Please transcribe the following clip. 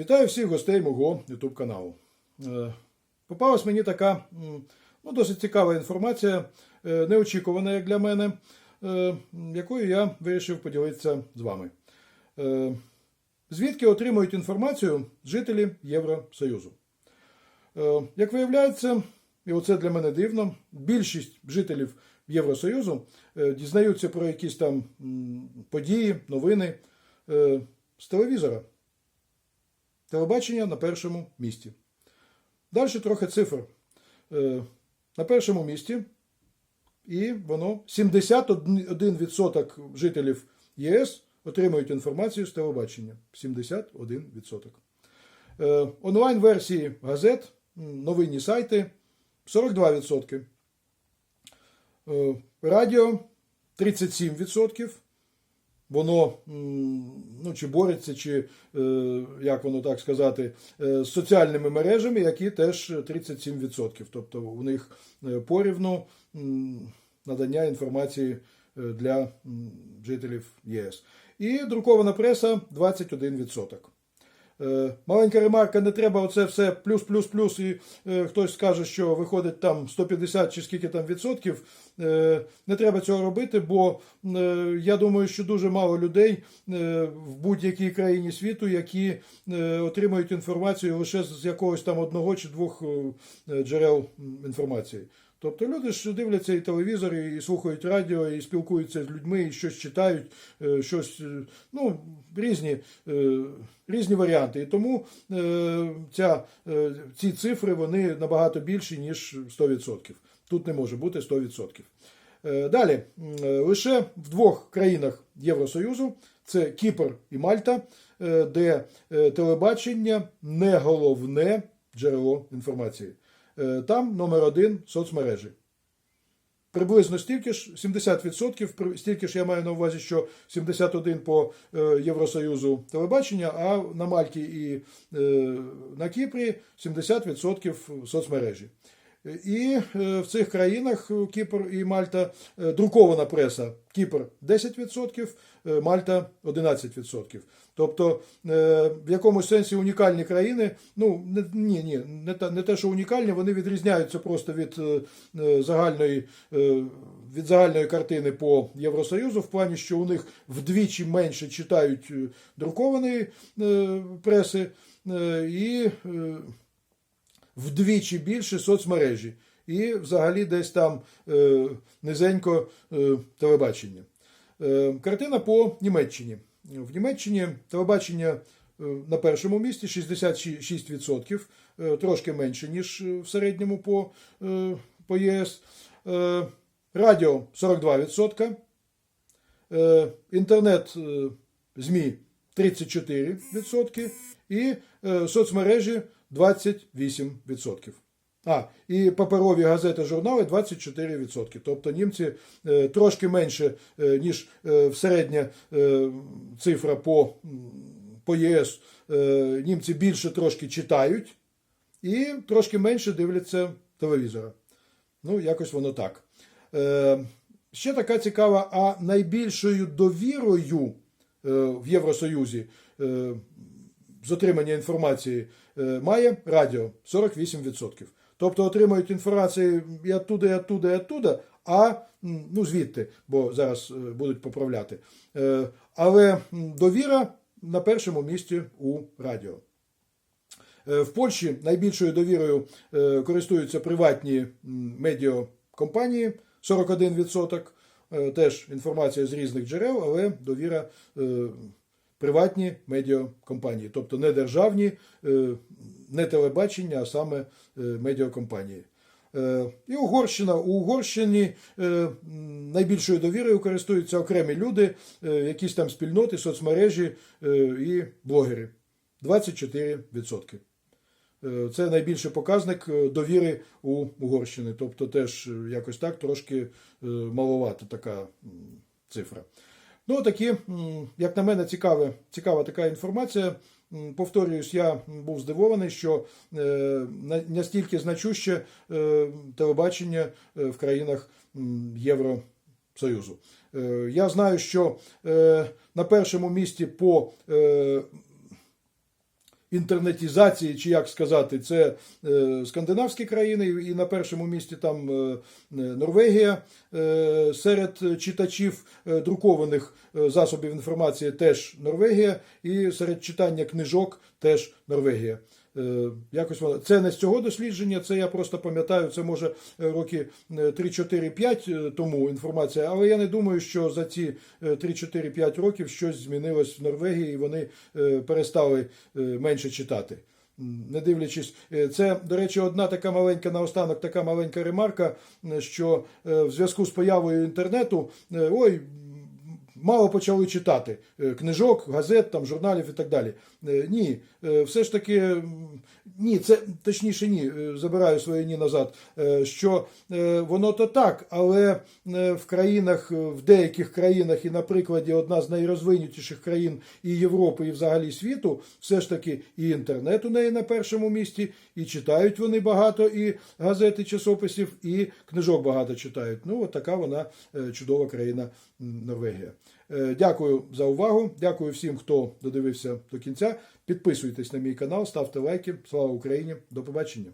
Вітаю всіх гостей мого YouTube каналу. Е, Попалась мені така ну, досить цікава інформація, е, неочікувана як для мене, е, якою я вирішив поділитися з вами. Звідки отримують інформацію жителі Євросоюзу? Як виявляється, і оце для мене дивно, більшість жителів Євросоюзу дізнаються про якісь там події, новини з телевізора. Телебачення на першому місці. Далі трохи цифр. Е, На першому місці, і воно 71% жителів єС отримують інформацію з телебачення. 71%. Е, Онлайн-версії газет, новинні сайти 42%. Е, Радіо 37%. Воно ну, чи бореться, чи е, як воно так сказати, е, з соціальними мережами, які теж 37%. Тобто у них е, порівну надання інформації для жителів ЄС. І друкована преса 21%. Е, Маленька ремарка, не треба оце все плюс, плюс, плюс, і е, хтось скаже, що виходить там 150 чи скільки там відсотків. Е, не треба цього робити, бо е, я думаю, що дуже мало людей е, в будь-якій країні світу, які е, отримують інформацію лише з якогось там одного чи двох е, джерел інформації. Тобто люди ж дивляться і телевізор, і слухають радіо, і спілкуються з людьми, і щось читають, е, щось, е, ну, різні, е, різні варіанти. І тому ця, ці цифри вони набагато більші, ніж 100%. Тут не може бути 100%. Е, Далі, лише в двох країнах Євросоюзу це Кіпр і Мальта, де телебачення не головне джерело інформації. Е, Там номер один соцмережі. Приблизно стільки ж, 70%, стільки ж я маю на увазі, що 71 по е, Євросоюзу телебачення, а на Мальті і е, на Кіпрі 70% соцмережі. І е, в цих країнах е, Кіпр і Мальта е, друкована преса. Кіпр 10%, е, Мальта 11%. Тобто в якомусь сенсі унікальні країни, ну не, ні, ні, не те, не те, що унікальні, вони відрізняються просто від загальної. Від загальної картини по Євросоюзу, в плані, що у них вдвічі менше читають друкованої преси, і вдвічі більше соцмережі. І взагалі десь там е, низенько е, телебачення. Е, картина по Німеччині. В Німеччині телебачення е, на першому місці 66%, е, трошки менше, ніж е, в середньому по, по ЄС. Радіо 42%, е, інтернет ЗМІ 34% і соцмережі 28%. А, і паперові газети, журнали 24%. Тобто німці е, трошки менше, е, ніж е, середня е, цифра по, по ЄС. Німці більше трошки читають і трошки менше дивляться телевізора. Ну, якось воно так. Ще така цікава, а найбільшою довірою в Євросоюзі з отримання інформації е, має радіо 48%. Тобто отримують інформацію і оттуда, і оттуда, і оттуда, а ну звідти, бо зараз е, будуть поправляти. Е, Але довіра на першому місці у радіо. В Польщі найбільшою довірою користуються приватні медіакомпанії 41%. Е, Теж інформація з різних джерел, але довіра приватні медіакомпанії, тобто не державні, е, не телебачення, а саме е, медіакомпанії. Е, І Угорщина. У Угорщині найбільшою довірою користуються окремі люди, якісь там спільноти, соцмережі і блогери. 24%. Е, Це найбільший показник довіри у Угорщини. Тобто теж якось так трошки маловата така цифра. Ну, такі, як на мене, цікава, цікава така інформація. Повторююсь, я був здивований, що е, на- настільки значуще е, телебачення е, в країнах Євросоюзу. Я знаю, що на першому місці по інтернетізації, чи як сказати, це е, скандинавські країни, і на першому місці там е, е, Норвегія серед читачів друкованих засобів інформації теж Норвегія, і серед читання книжок теж Норвегія. Е, Якось воно це не з цього дослідження, це я просто пам'ятаю, це може е, роки 3-4-5 е, тому інформація, але я не думаю, що за ці е, 3-4-5 років щось змінилось в Норвегії, і вони перестали менше читати. Не дивлячись, це, до речі, одна така маленька наостанок, така маленька ремарка, що в зв'язку з появою інтернету, ой, мало почали читати е, книжок, газет, там, журналів і так далі. Е, Ні, е, все ж таки, ні, це точніше ні, забираю своє ні назад. Що воно то так, але в країнах, в деяких країнах, і на прикладі одна з найрозвинутіших країн і Європи, і взагалі світу, все ж таки і інтернет у неї на першому місці, і читають вони багато і газет, і часописів, і книжок багато читають. Ну, от така вона чудова країна Норвегія. Е, Дякую за увагу. Дякую всім, хто додивився до кінця. Підписуйтесь на мій канал, ставте лайки. Слава Україні! До побачення!